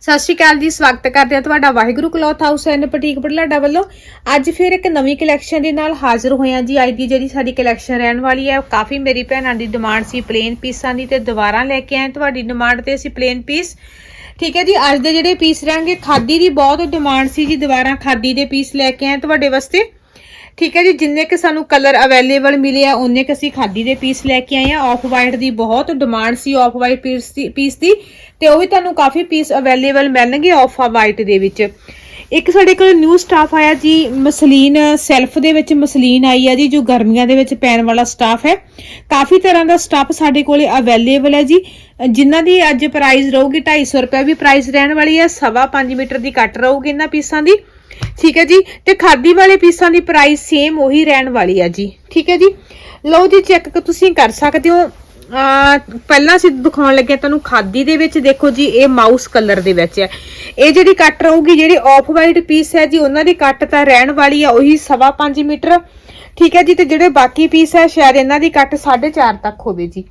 ਸਤਿ ਸ਼੍ਰੀ ਅਕਾਲ ਜੀ, ਸਵਾਗਤ ਕਰਦੇ ਹਾਂ ਤੁਹਾਡਾ Waheguru cloth house and ਪਟੀਕ Budhlada ਵੱਲੋਂ। ਅੱਜ ਫਿਰ ਇੱਕ ਨਵੀਂ ਕਲੈਕਸ਼ਨ ਦੇ ਨਾਲ ਹਾਜ਼ਰ ਹੋਏ ਹਾਂ ਜੀ। ਅੱਜ ਦੀ ਜਿਹੜੀ ਸਾਡੀ ਕਲੈਕਸ਼ਨ ਰਹਿਣ ਵਾਲੀ ਹੈ ਕਾਫੀ ਮੇਰੀ ਭੈਣਾਂ ਦੀ ਡਿਮਾਂਡ ਸੀ ਪਲੇਨ ਪੀਸਾਂ ਦੀ ਤੇ ਦੁਬਾਰਾ ਲੈ ਕੇ ਆਏ ਤੁਹਾਡੀ ਡਿਮਾਂਡ ਤੇ ਅਸੀਂ ਪਲੇਨ ਪੀਸ ਠੀਕ ਹੈ ਜੀ, ਅੱਜ ਦੇ ਜਿਹੜੇ ਪੀਸ ਰਹਿਣਗੇ, ਖਾਦੀ ਦੀ ਬਹੁਤ ਡਿਮਾਂਡ ਸੀ ਜੀ। ਦੁਬਾਰਾ ਖਾਦੀ ਦੇ ਪੀਸ ਲੈ ਕੇ ਆਏ ਤੁਹਾਡੇ ਵਾਸਤੇ। ਠੀਕ ਹੈ ਜੀ, ਜਿੰਨੇ ਕਿ ਸਾਨੂੰ ਕਲਰ ਅਵੇਲੇਬਲ ਮਿਲੇ ਆ ਉਹਨੇ ਕਿ ਅਸੀਂ ਖਾਦੀ ਦੇ ਪੀਸ ਲੈ ਕੇ ਆਏ ਆ। ਆਫ ਵਾਈਟ ਦੀ ਬਹੁਤ ਡਿਮਾਂਡ ਸੀ ਆਫ ਵਾਈਟ ਪੀਸ ਦੀ ਪੀਸ ਦੀ। ਤੇ ਉਹ ਵੀ ਤੁਹਾਨੂੰ ਕਾਫੀ ਪੀਸ ਅਵੇਲੇਬਲ ਮਿਲਣਗੇ ਆਫ ਵਾਈਟ ਦੇ ਵਿੱਚ। ਇੱਕ ਸਾਡੇ ਕੋਲ ਨਿਊ ਸਟਾਫ ਆਇਆ ਜੀ, ਮਸਲੀਨ ਸੈਲਫ ਦੇ ਵਿੱਚ ਮਸਲੀਨ ਆਈ ਆ ਜੀ, ਜੋ ਗਰਮੀਆਂ ਦੇ ਵਿੱਚ ਪੈਣ ਵਾਲਾ ਸਟਾਫ ਹੈ। ਕਾਫੀ ਤਰ੍ਹਾਂ ਦਾ ਸਟਾਫ ਸਾਡੇ ਕੋਲੇ ਅਵੇਲੇਬਲ ਹੈ ਜੀ। ਜਿਨ੍ਹਾਂ ਦੀ ਅੱਜ ਪ੍ਰਾਈਸ ਰਹੂਗੀ 250 ਰੁਪਏ, ਵੀ ਪ੍ਰਾਈਸ ਰਹਿਣ ਵਾਲੀ ਹੈ। ਸਵਾ 5 ਮੀਟਰ ਦੀ ਕੱਟ ਰਹੂਗੀ ਇਹਨਾਂ ਪੀਸਾਂ ਦੀ। ਠੀਕ ਹੈ ਜੀ? ਤੇ ਖਾਦੀ ਵਾਲੇ ਪੀਸਾਂ ਦੀ ਪ੍ਰਾਈਸ ਸੇਮ ਉਹੀ ਰਹਿਣ ਵਾਲੀ ਹੈ ਜੀ। ਠੀਕ ਹੈ ਜੀ? ਲਓ ਜੀ ਚੈੱਕ ਤੁਸੀਂ ਕਰ ਸਕਦੇ ਹੋ। ਪਹਿਲਾਂ ਅਸੀਂ ਦਿਖਾਉਣ ਲੱਗੇ ਤੁਹਾਨੂੰ ਖਾਦੀ ਦੇ ਵਿੱਚ। ਦੇਖੋ ਜੀ, ਇਹ ਮਾਊਸ ਕਲਰ ਦੇ ਵਿੱਚ ਹੈ। ਇਹ ਜਿਹੜੀ ਕੱਟ ਰਹੂਗੀ, ਜਿਹੜੀ ਆਫ ਵਾਈਟ ਪੀਸ ਹੈ ਜੀ, ਉਹਨਾਂ ਦੀ ਕੱਟ ਤਾਂ ਰਹਿਣ ਵਾਲੀ ਆ, ਉਹੀ ਸਵਾ 5 ਮੀਟਰ। ਠੀਕ ਹੈ ਜੀ, ਤੇ ਜਿਹੜੇ ਬਾਕੀ ਪੀਸ ਹੈ, ਸ਼ਾਇਦ ਇਹਨਾਂ ਦੀ ਕੱਟ 4.5 ਤੱਕ ਹੋਵੇ ਜੀ।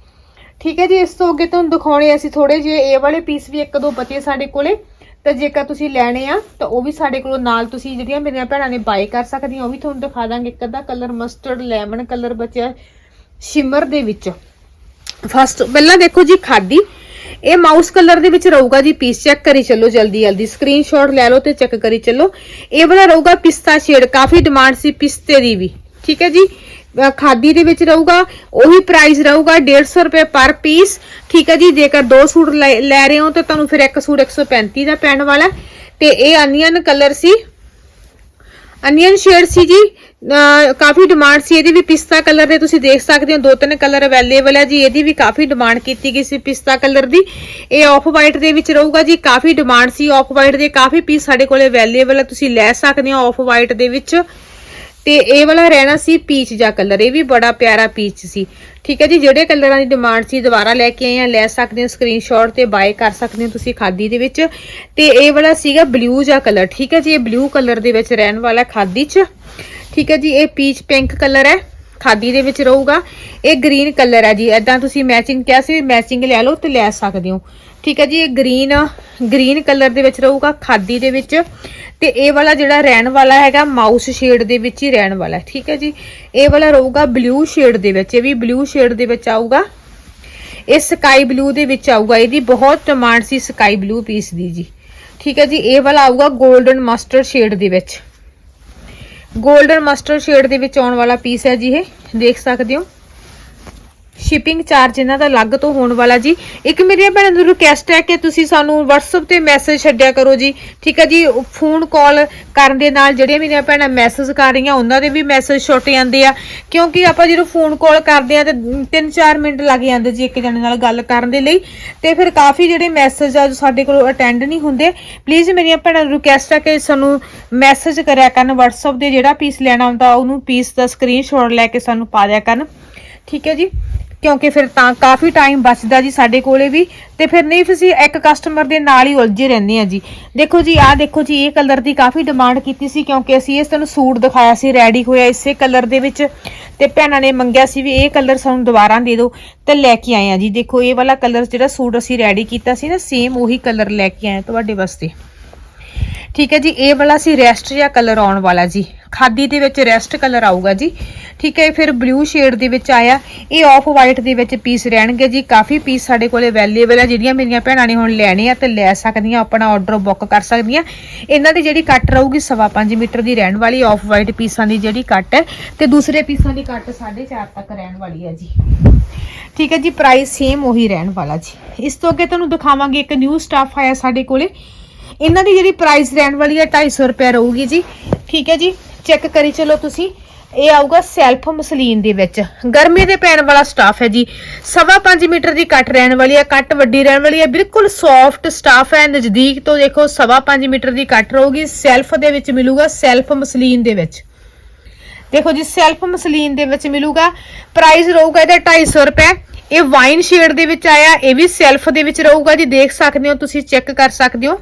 ਠੀਕ ਹੈ ਜੀ, ਇਸ ਤੋਂ ਅੱਗੇ ਤੁਹਾਨੂੰ ਦਿਖਾਉਣੇ ਅਸੀਂ ਥੋੜੇ ਜਿਹੇ। ਇਹ ਵਾਲੇ ਪੀਸ ਵੀ ਇੱਕ ਦੋ ਬਚੇ ਸਾਡੇ ਕੋਲੇ। ਤੇ ਜੇਕਰ ਤੁਸੀਂ ਲੈਣੇ ਆ, ਤਾਂ ਉਹ ਵੀ ਸਾਡੇ ਕੋਲੋਂ ਨਾਲ ਤੁਸੀਂ ਜਿਹੜੀਆਂ ਮੇਰੀਆਂ ਭੈਣਾਂ ਨੇ ਬਾਈ ਕਰ ਸਕਦੀਆਂ, ਉਹ ਵੀ ਤੁਹਾਨੂੰ ਦਿਖਾ ਦਾਂਗੇ। ਇੱਕ ਅੱਧਾ ਕਲਰ ਮਸਟਰਡ ਲੈਮਨ ਕਲਰ ਬਚਿਆ ਸ਼ਿਮਰ ਦੇ ਵਿੱਚ। ਫਸਟ ਪਹਿਲਾਂ ਦੇਖੋ ਜੀ ਖਾਦੀ। ਇਹ ਮਾਊਸ ਕਲਰ ਦੇ ਵਿੱਚ ਰਹੂਗਾ ਜੀ ਪੀਸ ਚੈੱਕ ਕਰੀ ਚੱਲੋ ਜਲਦੀ ਜਲਦੀ। ਸਕਰੀਨਸ਼ਾਟ ਲੈ ਲਓ ਤੇ ਚੈੱਕ ਕਰੀ ਚੱਲੋ। ਇਹ ਵਾਲਾ ਰਹੂਗਾ ਪਿਸਤਾ ਸ਼ੇਡ ਕਾਫੀ ਡਿਮਾਂਡ ਸੀ ਪਿਸਤੇ ਦੀ ਵੀ। ਠੀਕ ਹੈ ਜੀ? ਖਾਦੀ ਦੇ ਵਿੱਚ ਰਹੂਗਾ, ਉਹੀ ਪ੍ਰਾਈਸ ਰਹੂਗਾ 150 ਰੁਪਏ ਪਰ ਪੀਸ ਠੀਕ ਹੈ ਜੀ, ਜੇਕਰ ਦੋ ਸੂਟ ਲੈ ਲੈ ਰਹੇ ਹੋ ਤਾਂ ਤੁਹਾਨੂੰ ਫਿਰ ਇੱਕ ਸੂਟ 135 ਦਾ ਪੈਣ ਵਾਲਾ ਹੈ। ਤੇ ਇਹ ਅਨੀਅਨ ਕਲਰ ਸੀ। ਅਨੀਅਨ ਸ਼ੇਡ ਸੀ ਜੀ। ਕਾਫੀ ਡਿਮਾਂਡ ਸੀ, ਇਹਦੀ ਵੀ ਪਿਸਤਾ ਕਲਰ ਦੇ ਤੁਸੀਂ ਦੇਖ ਸਕਦੇ ਹੋ, ਦੋ ਤਿੰਨ ਕਲਰ ਅਵੇਲੇਬਲ ਹੈ ਜੀ, ਇਹਦੀ ਵੀ ਕਾਫੀ ਡਿਮਾਂਡ ਕੀਤੀ ਗਈ ਸੀ ਪਿਸਤਾ ਕਲਰ ਦੀ। ਇਹ ਆਫ ਵਾਈਟ ਦੇ ਵਿੱਚ ਰਹੂਗਾ ਜੀ, ਕਾਫੀ ਡਿਮਾਂਡ ਸੀ ਆਫ ਵਾਈਟ ਦੇ ਕਾਫੀ ਪੀਸ ਸਾਡੇ ਕੋਲੇ ਅਵੇਲੇਬਲ ਹੈ, ਤੁਸੀਂ ਲੈ ਸਕਦੇ ਹੋ ਆਫ ਵਾਈਟ ਦੇ ਵਿੱਚ। ਤੇ ਇਹ ਵਾਲਾ ਰਹਿਣਾ ਸੀ ਪੀਚ ਜਾਂ ਕਲਰ ਇਹ ਵੀ ਬੜਾ ਪਿਆਰਾ ਪੀਚ ਸੀ। ਠੀਕ ਹੈ ਜੀ, ਜਿਹੜੇ ਕਲਰਾਂ ਦੀ ਡਿਮਾਂਡ ਸੀ, ਦੁਬਾਰਾ ਲੈ ਕੇ ਆਏ ਆ ਲੈ ਸਕਦੇ ਹੋ ਸਕਰੀਨਸ਼ਾਟ ਤੇ ਬਾਏ ਕਰ ਸਕਦੇ ਹੋ ਤੁਸੀਂ ਖਾਦੀ ਦੇ ਵਿੱਚ। ਤੇ ਇਹ ਵਾਲਾ ਸੀਗਾ ਬਲੂ ਜਾਂ ਕਲਰ ਠੀਕ ਹੈ ਜੀ, ਇਹ ਬਲੂ ਕਲਰ ਦੇ ਵਿੱਚ ਰਹਿਣ ਵਾਲਾ ਖਾਦੀ 'ਚ। ਠੀਕ ਹੈ ਜੀ, ਇਹ ਪੀਚ ਪਿੰਕ ਕਲਰ ਹੈ। ਖਾਦੀ ਦੇ ਵਿੱਚ ਰਹੂਗਾ। ਇਹ ਗ੍ਰੀਨ ਕਲਰ ਹੈ ਜੀ। ਐਦਾਂ ਤੁਸੀਂ ਮੈਚਿੰਗ ਕਿਹਾ ਸੀ ਮੈਚਿੰਗ ਲੈ ਲਓ ਤੇ ਲੈ ਸਕਦੇ ਹੋ। ਠੀਕ ਹੈ ਜੀ, ਇਹ ਗ੍ਰੀਨ ਗ੍ਰੀਨ ਕਲਰ ਦੇ ਵਿੱਚ ਰਹੂਗਾ, ਖਾਦੀ ਦੇ ਵਿੱਚ। ਤੇ ਇਹ ਵਾਲਾ ਜਿਹੜਾ ਰਹਿਣ ਵਾਲਾ ਹੈਗਾ ਮਾਊਸ ਸ਼ੇਡ ਦੇ ਵਿੱਚ ਹੀ ਰਹਿਣ ਵਾਲਾ ਠੀਕ ਹੈ ਜੀ। ਇਹ ਵਾਲਾ ਰਹੂਗਾ ਬਲੂ ਸ਼ੇਡ ਦੇ ਵਿੱਚ। ਇਹ ਵੀ ਬਲੂ ਸ਼ੇਡ ਦੇ ਵਿੱਚ ਆਊਗਾ। ਇਹ ਸਕਾਈ ਬਲੂ ਦੇ ਵਿੱਚ ਆਊਗਾ। ਇਹਦੀ ਬਹੁਤ ਡਿਮਾਂਡ ਸੀ ਸਕਾਈ ਬਲੂ ਪੀਸ ਦੀ ਜੀ। ਠੀਕ ਹੈ ਜੀ, ਇਹ ਵਾਲਾ ਆਊਗਾ 골ਡਨ ਮਸਟਰਡ ਸ਼ੇਡ ਦੇ ਵਿੱਚ। 골ਡਨ ਮਸਟਰਡ ਸ਼ੇਡ ਦੇ ਵਿੱਚ ਆਉਣ ਵਾਲਾ ਪੀਸ ਹੈ ਜੀ ਇਹ। ਦੇਖ ਸਕਦੇ ਹੋ। ਸ਼ਿਪਿੰਗ ਚਾਰਜ ਇਹਨਾਂ ਦਾ ਅਲੱਗ ਤੋਂ ਹੋਣ ਵਾਲਾ ਜੀ। ਇੱਕ ਮੇਰੀਆਂ ਭੈਣਾਂ ਨੂੰ ਰਿਕੁਐਸਟ ਹੈ ਕਿ ਤੁਸੀਂ ਸਾਨੂੰ WhatsApp ਤੇ ਮੈਸੇਜ ਛੱਡਿਆ ਕਰੋ ਜੀ। ਠੀਕ ਹੈ ਜੀ ਫੋਨ ਕਾਲ ਕਰਨ ਦੇ ਨਾਲ ਜਿਹੜੀਆਂ ਮੇਰੀਆਂ ਭੈਣਾਂ ਮੈਸੇਜ ਕਰ ਰਹੀਆਂ, ਉਹਨਾਂ ਦੇ ਵੀ ਮੈਸੇਜ ਛੁੱਟ ਜਾਂਦੇ ਆ। ਕਿਉਂਕਿ ਆਪਾਂ ਜਦੋਂ ਫੋਨ ਕਾਲ ਕਰਦੇ ਆ ਤੇ 3-4 ਮਿੰਟ ਲੱਗ ਜਾਂਦੇ ਜੀ ਇੱਕ ਜਣੇ ਨਾਲ ਗੱਲ ਕਰਨ ਦੇ ਲਈ। ਤੇ ਫਿਰ ਕਾਫੀ ਜਿਹੜੇ ਮੈਸੇਜ ਆ ਜੋ ਸਾਡੇ ਕੋਲ ਅਟੈਂਡ ਨਹੀਂ ਹੁੰਦੇ। ਪਲੀਜ਼ ਮੇਰੀਆਂ ਭੈਣਾਂ ਨੂੰ ਰਿਕੁਐਸਟ ਹੈ ਕਿ ਸਾਨੂੰ ਮੈਸੇਜ ਕਰਿਆ ਕਰਨ। WhatsApp ਦੇ ਜਿਹੜਾ ਪੀਸ ਲੈਣਾ ਹੁੰਦਾ, ਉਹਨੂੰ ਪੀਸ ਦਾ ਸਕਰੀਨਸ਼ਾਟ ਲੈ ਕੇ ਸਾਨੂੰ ਪਾ ਦਿਆ ਕਰਨ। ਠੀਕ ਹੈ ਜੀ। ਕਿਉਂਕਿ ਫਿਰ ਤਾਂ ਕਾਫੀ ਟਾਈਮ ਬਚਦਾ ਜੀ ਸਾਡੇ ਕੋਲੇ ਵੀ। ਤੇ ਫਿਰ ਨਹੀਂ ਫਿਰ ਅਸੀਂ ਇੱਕ ਕਸਟਮਰ ਦੇ ਨਾਲ ਹੀ ਉਲਝੇ ਰਹਿੰਦੇ ਆ ਜੀ। ਦੇਖੋ ਜੀ, ਆਹ ਦੇਖੋ ਜੀ, ਇਹ ਕਲਰ ਦੀ ਕਾਫੀ ਡਿਮਾਂਡ ਕੀਤੀ ਸੀ ਕਿਉਂਕਿ ਅਸੀਂ ਇਸ ਤੁਹਾਨੂੰ ਸੂਟ ਦਿਖਾਇਆ ਸੀ ਰੈਡੀ ਹੋਇਆ ਇਸੇ ਕਲਰ ਦੇ ਵਿੱਚ। ਤੇ ਭੈਣਾਂ ਨੇ ਮੰਗਿਆ ਸੀ ਵੀ ਇਹ ਕਲਰ ਸਾਨੂੰ ਦੁਬਾਰਾ ਦੇ ਦਿਓ ਤੇ ਲੈ ਕੇ ਆਏ ਆ ਜੀ। ਦੇਖੋ, ਇਹ ਵਾਲਾ ਕਲਰ ਜਿਹੜਾ ਸੂਟ ਅਸੀਂ ਰੈਡੀ ਕੀਤਾ ਸੀ ਨਾ ਸੇਮ ਉਹੀ ਕਲਰ ਲੈ ਕੇ ਆਏ ਤੁਹਾਡੇ ਵਾਸਤੇ। ਠੀਕ ਹੈ ਜੀ, ਇਹ ਵਾਲਾ ਸੀ ਰੈਸਟ ਜਾਂ ਕਲਰ ਆਉਣ ਵਾਲਾ ਜੀ। ਖਾਦੀ ਦੇ ਵਿੱਚ ਰੈਸਟ ਕਲਰ ਆਊਗਾ ਜੀ। ਠੀਕ ਹੈ ਫਿਰ ਬਲੂ ਸ਼ੇਡ ਦੇ ਵਿੱਚ ਆਇਆ। ਇਹ ਆਫ ਵਾਈਟ ਦੇ ਵਿੱਚ ਪੀਸ ਰਹਿਣਗੇ ਜੀ। ਕਾਫੀ ਪੀਸ ਸਾਡੇ ਕੋਲ ਅਵੇਲੇਬਲ ਹੈ ਜਿਹੜੀਆਂ ਮੇਰੀਆਂ ਭੈਣਾਂ ਨੇ ਹੁਣ ਲੈਣੇ ਆ ਤੇ ਲੈ ਸਕਦੀਆਂ, ਆਪਣਾ ਆਰਡਰ ਬੁੱਕ ਕਰ ਸਕਦੀਆਂ। ਇਹਨਾਂ ਦੀ ਜਿਹੜੀ ਕੱਟ ਰਹੂਗੀ ਸਵਾ 5 ਮੀਟਰ ਦੀ ਰਹਿਣ ਵਾਲੀ ਆਫ ਵਾਈਟ ਪੀਸਾਂ ਦੀ ਜਿਹੜੀ ਕੱਟ ਹੈ ਤੇ ਦੂਸਰੇ ਪੀਸਾਂ ਦੀ ਕੱਟ 4.5 ਤੱਕ ਰਹਿਣ ਵਾਲੀ ਹੈ ਜੀ। ਠੀਕ ਹੈ ਜੀ ਪ੍ਰਾਈਸ ਸੇਮ ਉਹੀ ਰਹਿਣ ਵਾਲਾ ਜੀ। ਇਸ ਤੋਂ ਅੱਗੇ ਤੁਹਾਨੂੰ ਦਿਖਾਵਾਂਗੇ ਇੱਕ ਨਿਊ ਸਟਾਫ ਆਇਆ ਸਾਡੇ ਕੋਲੇ। ਇਹਨਾਂ ਦੀ ਜਿਹੜੀ ਪ੍ਰਾਈਸ ਰਹਿਣ ਵਾਲੀ ਹੈ 250 ਰੁਪਏ ਰਹੂਗੀ ਜੀ। ਠੀਕ ਹੈ ਜੀ ਚੈੱਕ ਕਰੀ ਚਲੋ ਤੁਸੀਂ। ਇਹ ਆਊਗਾ ਸੈਲਫ ਮਸਲੀਨ ਦੇ ਵਿੱਚ। ਗਰਮੀ ਦੇ ਪੈਣ ਵਾਲਾ ਸਟਾਫ ਹੈ ਜੀ। ਸਵਾ 5 ਮੀਟਰ ਦੀ ਕੱਟ ਰਹਿਣ ਵਾਲੀ ਹੈ ਕੱਟ ਵੱਡੀ ਰਹਿਣ ਵਾਲੀ ਹੈ। ਬਿਲਕੁਲ ਸੌਫਟ ਸਟਾਫ ਹੈ, ਨਜ਼ਦੀਕ ਤੋਂ ਦੇਖੋ ਸਵਾ 5 ਮੀਟਰ ਦੀ ਕੱਟ ਰਹੂਗੀ। ਸੈਲਫ ਦੇ ਵਿੱਚ ਮਿਲੂਗਾ ਸੈਲਫ ਮਸਲੀਨ ਦੇ ਵਿੱਚ। ਦੇਖੋ ਜੀ ਸੈਲਫ ਮਸਲੀਨ ਦੇ ਵਿੱਚ ਮਿਲੂਗਾ। ਪ੍ਰਾਈਸ ਰਹੂਗਾ ਇਹਦਾ 250 ਰੁਪਏ। ਇਹ ਵਾਈਨ ਸ਼ੇਡ ਦੇ ਵਿੱਚ ਆਇਆ, ਇਹ ਵੀ ਸੈਲਫ ਦੇ ਵਿੱਚ ਰਹੂਗਾ ਜੀ। ਦੇਖ ਸਕਦੇ ਹੋ, ਤੁਸੀਂ ਚੈੱਕ ਕਰ ਸਕਦੇ ਹੋ।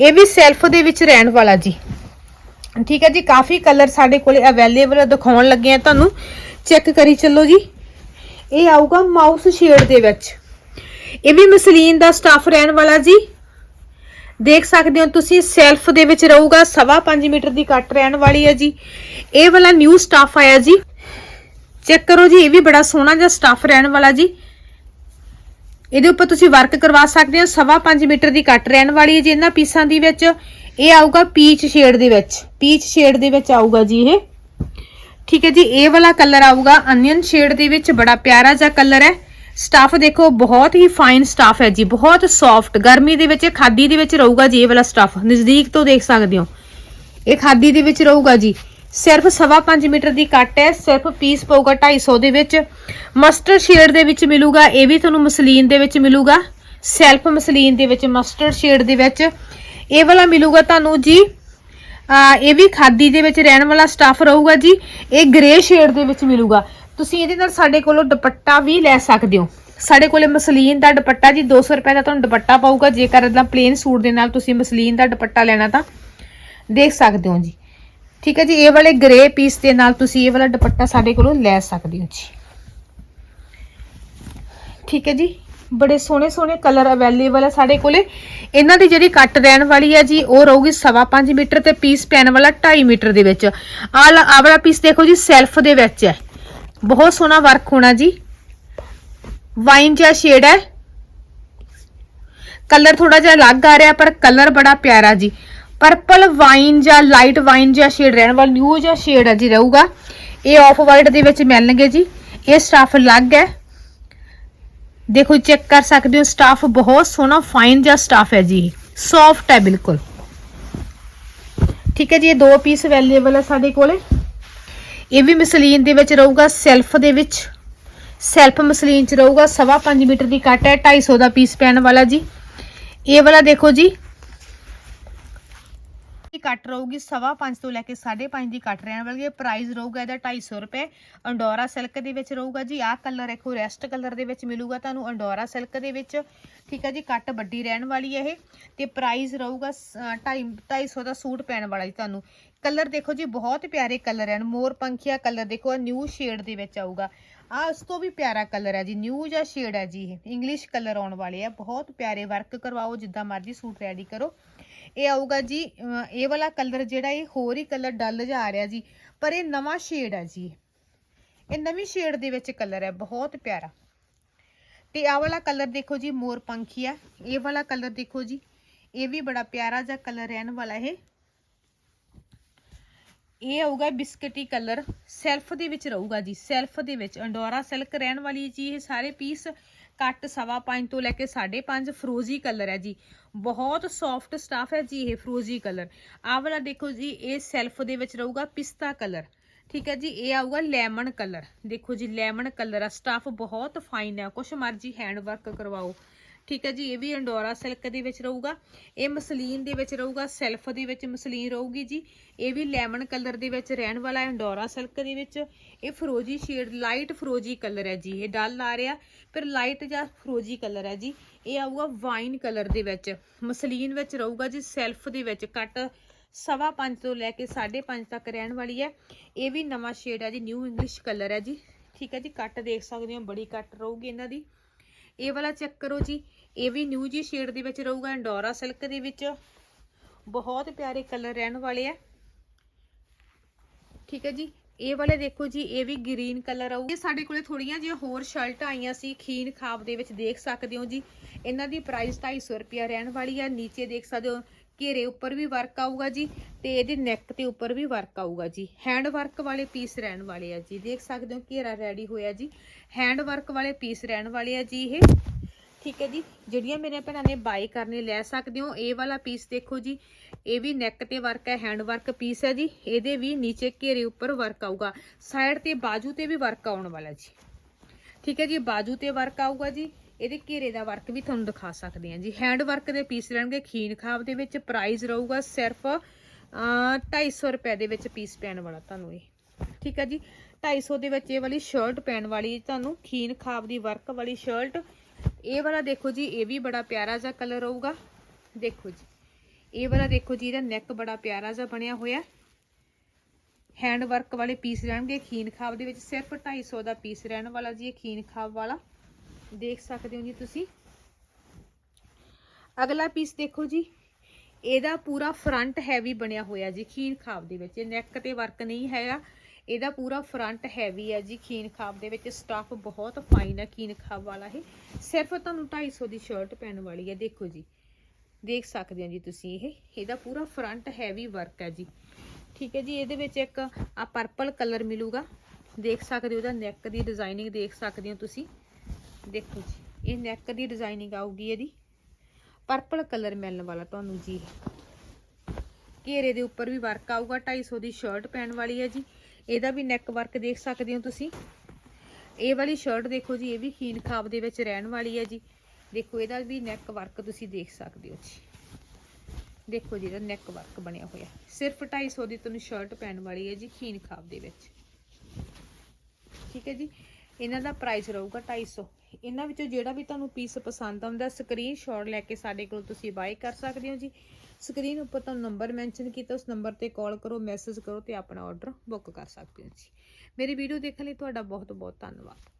ਇਹ ਵੀ ਸੈਲਫ ਦੇ ਵਿੱਚ ਰਹਿਣ ਵਾਲਾ ਜੀ। ਠੀਕ ਹੈ ਜੀ, ਕਾਫੀ ਕਲਰ ਸਾਡੇ ਕੋਲੇ ਅਵੇਲੇਬਲ ਦਿਖਾਉਣ ਲੱਗੇ ਆ ਤੁਹਾਨੂੰ। ਚੈੱਕ ਕਰੀ ਚੱਲੋ ਜੀ। ਇਹ ਆਊਗਾ ਮਾਊਸ ਸ਼ੇਡ ਦੇ ਵਿੱਚ। ਇਹ ਵੀ ਮਸਲੀਨ ਦਾ ਸਟਾਫ ਰਹਿਣ ਵਾਲਾ ਜੀ। ਦੇਖ ਸਕਦੇ ਹੋ ਤੁਸੀਂ ਸੈਲਫ ਦੇ ਵਿੱਚ ਰਹੂਗਾ, ਸਵਾ 5 ਮੀਟਰ ਦੀ ਕੱਟ ਰਹਿਣ ਵਾਲੀ ਹੈ ਜੀ। ਇਹ ਵਾਲਾ ਨਿਊ ਸਟਾਫ ਆਇਆ ਜੀ। ਚੈੱਕ ਕਰੋ ਜੀ, ਇਹ ਵੀ ਬੜਾ ਸੋਹਣਾ ਜਿਹਾ ਸਟਾਫ ਰਹਿਣ ਵਾਲਾ ਜੀ। ਇਹਦੇ ਉੱਪਰ ਤੁਸੀਂ ਵਰਕ ਕਰਵਾ ਸਕਦੇ ਹੋ, ਸਵਾ 5 ਮੀਟਰ ਦੀ ਕੱਟ ਰਹਿਣ ਵਾਲੀ ਹੈ ਜੀ ਇਹਨਾਂ ਪੀਸਾਂ ਦੀ ਵਿੱਚ। ਇਹ ਆਊਗਾ ਪੀਚ ਸ਼ੇਡ ਦੇ ਵਿੱਚ। ਪੀਚ ਸ਼ੇਡ ਦੇ ਵਿੱਚ ਆਊਗਾ ਜੀ ਇਹ। ਠੀਕ ਹੈ ਜੀ, ਇਹ ਵਾਲਾ ਕਲਰ ਆਊਗਾ ਅਨੀਅਨ ਸ਼ੇਡ ਦੇ ਵਿੱਚ, ਬੜਾ ਪਿਆਰਾ ਜਿਹਾ ਕਲਰ ਹੈ। ਸਟਾਫ ਦੇਖੋ, ਬਹੁਤ ਹੀ ਫਾਈਨ ਸਟਾਫ ਹੈ ਜੀ, ਬਹੁਤ ਸੌਫਟ ਗਰਮੀ ਦੇ ਵਿੱਚ, ਖਾਦੀ ਦੇ ਵਿੱਚ ਰਹੂਗਾ ਜੀ ਇਹ ਵਾਲਾ ਸਟਾਫ ਨਜ਼ਦੀਕ ਤੋਂ ਦੇਖ ਸਕਦੇ ਹੋ। ਇਹ ਖਾਦੀ ਦੇ ਵਿੱਚ ਰਹੂਗਾ ਜੀ। ਸਿਰਫ ਸਵਾ 5 ਮੀਟਰ ਦੀ ਕੱਟ ਹੈ, ਸਿਰਫ ਪੀਸ ਪਊਗਾ 250 ਦੇ ਵਿੱਚ। ਮਸਟਰਡ ਸ਼ੇਡ ਦੇ ਵਿੱਚ ਮਿਲੂਗਾ, ਇਹ ਵੀ ਤੁਹਾਨੂੰ ਮਸਲੀਨ ਦੇ ਵਿੱਚ ਮਿਲੂਗਾ। ਸੈਲਫ ਮਸਲੀਨ ਦੇ ਵਿੱਚ ਮਸਟਰਡ ਸ਼ੇਡ ਦੇ ਵਿੱਚ। ਇਹ ਵਾਲਾ ਮਿਲੂਗਾ ਤੁਹਾਨੂੰ ਜੀ। ਇਹ ਵੀ ਖਾਦੀ ਦੇ ਵਿੱਚ ਰਹਿਣ ਵਾਲਾ ਸਟਾਫ ਰਹੂਗਾ ਜੀ। ਇਹ ਗ੍ਰੇ ਸ਼ੇਡ ਦੇ ਵਿੱਚ ਮਿਲੂਗਾ। ਤੁਸੀਂ ਇਹਦੇ ਨਾਲ ਸਾਡੇ ਕੋਲੋਂ ਦੁਪੱਟਾ ਵੀ ਲੈ ਸਕਦੇ ਹੋ। ਸਾਡੇ ਕੋਲੇ ਮਸਲੀਨ ਦਾ ਦੁਪੱਟਾ ਜੀ 200 ਰੁਪਏ ਦਾ ਤੁਹਾਨੂੰ ਦੁਪੱਟਾ ਪਾਊਗਾ। ਜੇਕਰ ਇਦਾਂ ਪਲੇਨ ਸੂਟ ਦੇ ਨਾਲ ਤੁਸੀਂ ਮਸਲੀਨ ਦਾ ਦੁਪੱਟਾ ਲੈਣਾ ਤਾਂ ਦੇਖ ਸਕਦੇ ਹੋ ਜੀ। ਠੀਕ ਹੈ ਜੀ, ਇਹ ਵਾਲੇ ਗ੍ਰੇ ਪੀਸ ਦੇ ਨਾਲ ਤੁਸੀਂ ਇਹ ਵਾਲਾ ਦੁਪੱਟਾ ਸਾਡੇ ਕੋਲੋਂ ਲੈ ਸਕਦੇ ਹੋ ਜੀ। ਠੀਕ ਹੈ ਜੀ। ਬੜੇ ਸੋਹਣੇ ਸੋਹਣੇ ਕਲਰ ਅਵੇਲੇਬਲ ਹੈ ਸਾਡੇ ਕੋਲੇ। ਇਹਨਾਂ ਦੀ ਜਿਹੜੀ ਕੱਟ ਰਹਿਣ ਵਾਲੀ ਹੈ ਜੀ, ਉਹ ਰਹੂਗੀ ਸਵਾ 5 ਮੀਟਰ ਤੇ ਪੀਸ ਪੈਣ ਵਾਲਾ 2.5 ਮੀਟਰ ਦੇ ਵਿੱਚ। ਆਹ ਲਾ- ਵਾਲਾ ਪੀਸ ਦੇਖੋ ਜੀ ਸੈਲਫ ਦੇ ਵਿੱਚ ਹੈ। ਬਹੁਤ ਸੋਹਣਾ ਵਰਕ ਹੋਣਾ ਜੀ। ਵਾਈਨ ਜਿਹਾ ਸ਼ੇਡ ਹੈ। ਕਲਰ ਥੋੜਾ ਜਿਹਾ ਅਲੱਗ ਆ ਰਿਹਾ, ਪਰ ਕਲਰ ਬੜਾ ਪਿਆਰਾ ਜੀ। ਪਰਪਲ ਵਾਈਨ ਜਾਂ ਲਾਈਟ ਵਾਈਨ ਜਿਹਾ ਸ਼ੇਡ ਰਹਿਣ ਵਾਲਾ ਨਿਊ ਜਿਹਾ ਸ਼ੇਡ ਹੈ ਜੀ, ਰਹੂਗਾ। ਇਹ ਆਫ ਵਾਈਟ ਦੇ ਵਿੱਚ ਮਿਲਣਗੇ ਜੀ। ਇਹ ਸਟਾਫ ਅਲੱਗ ਹੈ। ਦੇਖੋ ਚੈੱਕ ਕਰ ਸਕਦੇ ਹੋ ਸਟਾਫ ਬਹੁਤ ਸੋਹਣਾ ਫਾਈਨ ਜਿਹਾ ਸਟਾਫ ਹੈ ਜੀ। ਸੌਫਟ ਹੈ ਬਿਲਕੁਲ। ਠੀਕ ਹੈ ਜੀ, ਇਹ ਦੋ ਪੀਸ ਅਵੇਲੇਬਲ ਹੈ ਸਾਡੇ ਕੋਲੇ। ਇਹ ਵੀ ਮਸਲੀਨ ਦੇ ਵਿੱਚ ਰਹੂਗਾ ਸੈਲਫ ਦੇ ਵਿੱਚ। ਸੈਲਫ ਮਸਲੀਨ ਚ ਰਹੂਗਾ, ਸਵਾ 5 ਮੀਟਰ ਦੀ ਕੱਟ ਹੈ 250 ਦਾ ਪੀਸ ਪੈਣ ਵਾਲਾ ਜੀ। ਇਹ ਵਾਲਾ ਦੇਖੋ ਜੀ ਕੱਟ ਰਹੂਗੀ, ਸਵਾ 5 ਤੋਂ ਲੈ ਕੇ 5.5 ਦੀ ਕੱਟ ਰਹਿਣ ਵਾਲੀ ਹੈ। ਪ੍ਰਾਈਸ ਰਹੂਗਾ ਇਹਦਾ 250 ਰੁਪਏ। ਅੰਡੋਰਾ ਸਿਲਕ ਦੇ ਵਿੱਚ ਰਹੂਗਾ ਜੀ। ਆਹ ਕਲਰ ਦੇਖੋ ਰੈਸਟ ਕਲਰ ਦੇ ਵਿੱਚ ਮਿਲੂਗਾ ਤੁਹਾਨੂੰ ਅੰਡੋਰਾ ਸਿਲਕ ਦੇ ਵਿੱਚ। ਠੀਕ ਹੈ ਜੀ ਕੱਟ ਵੱਡੀ ਰਹਿਣ ਵਾਲੀ ਹੈ ਇਹ। ਤੇ ਪ੍ਰਾਈਸ ਰਹੂਗਾ 250 ਦਾ ਸੂਟ ਪੈਣ ਵਾਲਾ ਜੀ ਤੁਹਾਨੂੰ। ਕਲਰ ਦੇਖੋ ਜੀ, ਬਹੁਤ ਪਿਆਰੇ ਕਲਰ ਹਨ। ਮੋਰ ਪੰਖੀਆ ਕਲਰ ਦੇਖੋ ਆ ਨਿਊ ਸ਼ੇਡ ਦੇ ਵਿੱਚ ਆਊਗਾ। ਆ ਉਸ ਤੋਂ ਵੀ ਪਿਆਰਾ ਕਲਰ ਹੈ ਜੀ। ਨਿਊ ਜਿਹਾ ਸ਼ੇਡ ਹੈ ਜੀ ਇਹ। ਇੰਗਲਿਸ਼ ਕਲਰ ਆਉਣ ਵਾਲੇ ਆ। ਬਹੁਤ ਪਿਆਰੇ ਵਰਕ ਕਰਵਾਓ, ਜਿੱਦਾਂ ਮਰਜ਼ੀ ਸੂਟ ਰੈਡੀ ਕਰੋ। ਇਹ ਆਊਗਾ ਜੀ ਇਹ ਵਾਲਾ ਕਲਰ ਜਿਹੜਾ ਇਹ ਹੋਰ ਹੀ ਕਲਰ ਡਲ ਜਾ ਆ ਰਿਹਾ ਜੀ, ਪਰ ਇਹ ਨਵਾਂ ਸ਼ੇਡ ਹੈ ਜੀ। ਇਹ ਨਵੀਂ ਸ਼ੇਡ ਦੇ ਵਿੱਚ ਕਲਰ ਹੈ, ਬਹੁਤ ਪਿਆਰਾ। ਤੇ ਆਹ ਵਾਲਾ ਕਲਰ ਦੇਖੋ ਜੀ, ਮੋਰ ਪੰਖੀ ਹੈ ਇਹ ਵਾਲਾ ਕਲਰ ਦੇਖੋ ਜੀ, ਇਹ ਵੀ ਬੜਾ ਪਿਆਰਾ ਜਿਹਾ ਕਲਰ ਰਹਿਣ ਵਾਲਾ ਇਹ। ਇਹ ਆਊਗਾ ਬਿਸਕਟੀ ਕਲਰ ਸੈਲਫ ਦੇ ਵਿੱਚ ਰਹੂਗਾ ਜੀ ਸੈਲਫ ਦੇ ਵਿੱਚ ਅੰਡੋਰਾ ਸਿਲਕ ਰਹਿਣ ਵਾਲੀ ਜੀ ਇਹ ਸਾਰੇ ਪੀਸ ਕੱਟ ਸਵਾ 5 ਤੋਂ ਲੈ ਕੇ 5.5 ਫਰੋਜ਼ੀ ਕਲਰ ਹੈ ਜੀ। ਬਹੁਤ ਸੌਫਟ ਸਟਾਫ ਹੈ ਜੀ ਇਹ ਫਰੋਜ਼ੀ ਕਲਰ। ਆਹ ਵਾਲਾ ਦੇਖੋ ਜੀ, ਇਹ ਸੈਲਫ ਦੇ ਵਿੱਚ ਰਹੂਗਾ ਪਿਸਤਾ ਕਲਰ। ਠੀਕ ਹੈ ਜੀ, ਇਹ ਆਊਗਾ ਲੈਮਨ ਕਲਰ। ਦੇਖੋ ਜੀ ਲੈਮਨ ਕਲਰ ਆ ਸਟਾਫ ਬਹੁਤ ਫਾਈਨ ਹੈ। ਕੁਛ ਮਰਜ਼ੀ ਹੈਂਡ ਵਰਕ ਕਰਵਾਓ। ਠੀਕ ਹੈ ਜੀ, ਇਹ ਵੀ ਅੰਡੋਰਾ ਸਿਲਕ ਦੇ ਵਿੱਚ ਰਹੂਗਾ। ਇਹ ਮਸਲੀਨ ਦੇ ਵਿੱਚ ਰਹੂਗਾ ਸੈਲਫ ਦੇ ਵਿੱਚ ਮਸਲੀਨ ਰਹੂਗੀ ਜੀ। ਇਹ ਵੀ ਲੈਮਨ ਕਲਰ ਦੇ ਵਿੱਚ ਰਹਿਣ ਵਾਲਾ ਹੈ ਅੰਡੋਰਾ ਸਿਲਕ ਦੇ ਵਿੱਚ। ਇਹ ਫਰੋਜੀ ਸ਼ੇਡ ਲਾਈਟ ਫਰੋਜੀ ਕਲਰ ਹੈ ਜੀ, ਇਹ ਡਲ ਆ ਰਿਹਾ। ਫਿਰ ਲਾਈਟ ਜਾਂ ਫਰੋਜੀ ਕਲਰ ਹੈ ਜੀ, ਇਹ ਆਊਗਾ ਵਾਈਨ ਕਲਰ ਦੇ ਵਿੱਚ। ਮਸਲੀਨ ਵਿੱਚ ਰਹੂਗਾ ਜੀ ਸੈਲਫ ਦੇ ਵਿੱਚ ਕੱਟ ਸਵਾ 5 ਤੋਂ ਲੈ ਕੇ 5.5 ਤੱਕ ਰਹਿਣ ਵਾਲੀ ਹੈ। ਇਹ ਵੀ ਨਵਾਂ ਸ਼ੇਡ ਹੈ ਜੀ ਨਿਊ ਇੰਗਲਿਸ਼ ਕਲਰ ਹੈ ਜੀ। ਠੀਕ ਹੈ ਜੀ ਕੱਟ ਦੇਖ ਸਕਦੇ ਹੋ, ਬੜੀ ਕੱਟ ਰਹੂਗੀ ਇਹਨਾਂ ਦੀ। ਇਹ ਵਾਲਾ ਚੈੱਕ ਕਰੋ ਜੀ। ਇਹ ਵੀ ਨਿਊ ਜੀ ਸ਼ੇਡ ਦੇ ਵਿੱਚ ਰਹੂਗਾ ਅੰਡੋਰਾ ਸਿਲਕ ਦੇ ਵਿੱਚ। ਬਹੁਤ ਪਿਆਰੇ ਕਲਰ ਰਹਿਣ ਵਾਲੇ ਆ। ਠੀਕ ਹੈ ਜੀ। ਇਹ ਵਾਲੇ ਦੇਖੋ ਜੀ, ਇਹ ਵੀ ਗ੍ਰੀਨ ਕਲਰ ਆਊ। ਇਹ ਸਾਡੇ ਕੋਲੇ ਥੋੜੀਆਂ ਜਿਹੀਆਂ ਹੋਰ ਸ਼ਰਟ ਆਈਆਂ ਸੀ, ਖੀਨ ਖਾਬ ਦੇ ਵਿੱਚ ਦੇਖ ਸਕਦੇ ਹੋ ਜੀ। ਇਹਨਾਂ ਦੀ ਪ੍ਰਾਈਸ 250 ਰੁਪਿਆ ਰਹਿਣ ਵਾਲੀ ਆ, ਨੀਚੇ ਦੇਖ ਸਕਦੇ ਹੋ। ਘੇਰੇ ਉੱਪਰ ਵੀ ਵਰਕ ਆਊਗਾ ਜੀ ਤੇ ਇਹਦੇ ਨੈਕ ਤੇ ਉੱਪਰ ਵੀ ਵਰਕ ਆਊਗਾ ਜੀ। ਹੈਂਡ ਵਰਕ ਵਾਲੇ ਪੀਸ ਰਹਿਣ ਵਾਲੇ ਆ ਜੀ। ਦੇਖ ਸਕਦੇ ਹੋ ਘੇਰਾ ਰੈਡੀ ਹੋਇਆ ਜੀ। ਹੈਂਡ ਵਰਕ ਵਾਲੇ ਪੀਸ ਰਹਿਣ ਵਾਲੇ ਆ ਜੀ ਇਹ। ਠੀਕ ਹੈ ਜੀ। ਜਿਹੜੀਆਂ ਮੇਰੇ ਭੈਣਾਂ ਨੇ ਬਾਈ ਕਰਨੇ ਲੈ ਸਕਦੇ ਹੋ, ਇਹ ਵਾਲਾ ਪੀਸ ਦੇਖੋ ਜੀ। ਇਹ ਵੀ ਨੈਕ ਤੇ ਵਰਕ ਹੈ ਹੈਂਡ ਵਰਕ ਪੀਸ ਹੈ ਜੀ। ਇਹਦੇ ਵੀ ਨੀਚੇ ਘੇਰੇ ਉੱਪਰ ਵਰਕ ਆਊਗਾ। ਸਾਈਡ ਤੇ ਬਾਜੂ ਤੇ ਵੀ ਵਰਕ ਆਉਣ ਵਾਲਾ ਜੀ। ਠੀਕ ਹੈ ਜੀ। ਬਾਜੂ ਤੇ ਵਰਕ ਆਊਗਾ ਜੀ। ਇਹਦੇ ਘੇਰੇ ਦਾ ਵਰਕ ਵੀ ਤੁਹਾਨੂੰ ਦਿਖਾ ਸਕਦੇ ਹਾਂ ਜੀ। ਹੈਂਡ ਵਰਕ ਦੇ ਪੀਸ ਰਹਿਣਗੇ ਖੀਨ ਖਾਬ ਦੇ ਵਿੱਚ ਪ੍ਰਾਈਸ ਰਹੂਗਾ ਸਿਰਫ ਅਹ, 250 ਰੁਪਏ ਦੇ ਵਿੱਚ ਪੀਸ ਪੈਣ ਵਾਲਾ ਤੁਹਾਨੂੰ ਇਹ। ਠੀਕ ਹੈ ਜੀ? 250 ਦੇ ਵਿੱਚ ਇਹ ਵਾਲੀ ਸ਼ਰਟ ਪੈਣ ਵਾਲੀ ਤੁਹਾਨੂੰ ਖੀਨ ਖਾਬ ਦੀ ਵਰਕ ਵਾਲੀ ਸ਼ਰਟ ਇਹ ਵਾਲਾ ਦੇਖੋ ਜੀ ਇਹ ਵੀ ਬੜਾ ਪਿਆਰਾ ਜਿਹਾ ਕਲਰ ਰਹੂਗਾ। ਦੇਖੋ ਜੀ ਇਹ ਵਾਲਾ ਦੇਖੋ ਜੀ ਇਹਦਾ ਨੈਕ ਬੜਾ ਪਿਆਰਾ ਜਿਹਾ ਬਣਿਆ ਹੋਇਆ। ਹੈਂਡ ਵਰਕ ਵਾਲੇ ਪੀਸ ਰਹਿਣਗੇ ਖੀਨ ਖਾਬ ਦੇ ਵਿੱਚ ਸਿਰਫ 250 ਦਾ ਪੀਸ ਰਹਿਣ ਵਾਲਾ ਜੀ ਇਹ ਖੀਨ ਖਾਬ ਵਾਲਾ। ਦੇਖ ਸਕਦੇ ਹੋ ਜੀ ਤੁਸੀਂ। ਅਗਲਾ ਪੀਸ ਦੇਖੋ ਜੀ। ਇਹਦਾ ਪੂਰਾ ਫਰੰਟ ਹੈਵੀ ਬਣਿਆ ਹੋਇਆ ਜੀ ਖੀਨ ਖਾਬ ਦੇ ਵਿੱਚ। ਨੈਕ ਤੇ ਵਰਕ ਨਹੀਂ ਹੈਗਾ। ਇਹਦਾ ਪੂਰਾ ਫਰੰਟ ਹੈਵੀ ਹੈ ਜੀ ਖੀਨ ਖਾਬ ਦੇ ਵਿੱਚ। ਸਟਫ ਬਹੁਤ ਫਾਈਨ ਹੈ ਖੀਨ ਖਾਬ ਵਾਲਾ ਇਹ। ਸਿਰਫ ਤੁਹਾਨੂੰ 250 ਦੀ ਸ਼ਰਟ ਪੈਣ ਵਾਲੀ ਹੈ। ਦੇਖੋ ਜੀ। ਦੇਖ ਸਕਦੇ ਹੋ ਜੀ ਤੁਸੀਂ ਇਹ। ਇਹਦਾ ਪੂਰਾ ਫਰੰਟ ਹੈਵੀ ਵਰਕ ਹੈ ਜੀ। ਠੀਕ ਹੈ ਜੀ, ਇਹਦੇ ਵਿੱਚ ਇੱਕ ਆ ਪਰਪਲ ਕਲਰ ਮਿਲੂਗਾ। ਦੇਖ ਸਕਦੇ ਹੋ ਉਹਦਾ ਨੈਕ ਦੀ ਡਿਜ਼ਾਈਨਿੰਗ ਦੇਖ ਸਕਦੇ ਹੋ ਤੁਸੀਂ। ਦੇਖੋ ਜੀ, ਇਹ ਨੈਕ ਦੀ ਡਿਜ਼ਾਈਨਿੰਗ ਆਊਗੀ ਇਹਦੀ। ਪਰਪਲ ਕਲਰ ਮਿਲਣ ਵਾਲਾ ਤੁਹਾਨੂੰ ਜੀ। ਘੇਰੇ ਦੇ ਉੱਪਰ ਵੀ ਵਰਕ ਆਊਗਾ 250 ਦੀ ਸ਼ਰਟ ਪੈਣ ਵਾਲੀ ਹੈ ਜੀ। ਇਹਦਾ ਵੀ ਨੈਕ ਵਰਕ ਦੇਖ ਸਕਦੇ ਹੋ ਤੁਸੀਂ। ਇਹ ਵਾਲੀ ਸ਼ਰਟ ਦੇਖੋ ਜੀ, ਇਹ ਵੀ ਖੀਨ ਖਾਬ ਦੇ ਵਿੱਚ ਰਹਿਣ ਵਾਲੀ ਹੈ ਜੀ। ਦੇਖੋ, ਇਹਦਾ ਵੀ ਨੈਕ ਵਰਕ ਤੁਸੀਂ ਦੇਖ ਸਕਦੇ ਹੋ ਜੀ। ਦੇਖੋ ਜੀ, ਇਹਦਾ ਨੈਕ ਵਰਕ ਬਣਿਆ ਹੋਇਆ। ਸਿਰਫ 250 ਦੀ ਤੁਹਾਨੂੰ ਸ਼ਰਟ ਪੈਣ ਵਾਲੀ ਹੈ ਜੀ, ਖੀਨ ਖਾਬ ਦੇ ਵਿੱਚ। ਠੀਕ ਹੈ ਜੀ? ਇਹਨਾਂ ਦਾ ਪ੍ਰਾਈਸ ਰਹੂਗਾ 250 ਇਹਨਾਂ ਵਿੱਚੋਂ ਜਿਹੜਾ ਵੀ ਤੁਹਾਨੂੰ ਪੀਸ ਪਸੰਦ ਆਉਂਦਾ ਸਕਰੀਨਸ਼ਾਟ ਲੈ ਕੇ ਸਾਡੇ ਕੋਲ ਤੁਸੀਂ ਬਾਏ ਕਰ ਸਕਦੇ ਹੋ ਜੀ। ਸਕਰੀਨ ਉੱਪਰ ਤੁਹਾਨੂੰ ਨੰਬਰ ਮੈਂਸ਼ਨ ਕੀਤਾ, ਉਸ ਨੰਬਰ ਤੇ ਕਾਲ ਕਰੋ ਮੈਸੇਜ ਕਰੋ ਤੇ ਆਪਣਾ ਆਰਡਰ ਬੁੱਕ ਕਰ ਸਕਦੇ ਹੋ ਜੀ। ਮੇਰੀ ਵੀਡੀਓ ਦੇਖਣ ਲਈ ਤੁਹਾਡਾ ਬਹੁਤ ਬਹੁਤ ਧੰਨਵਾਦ।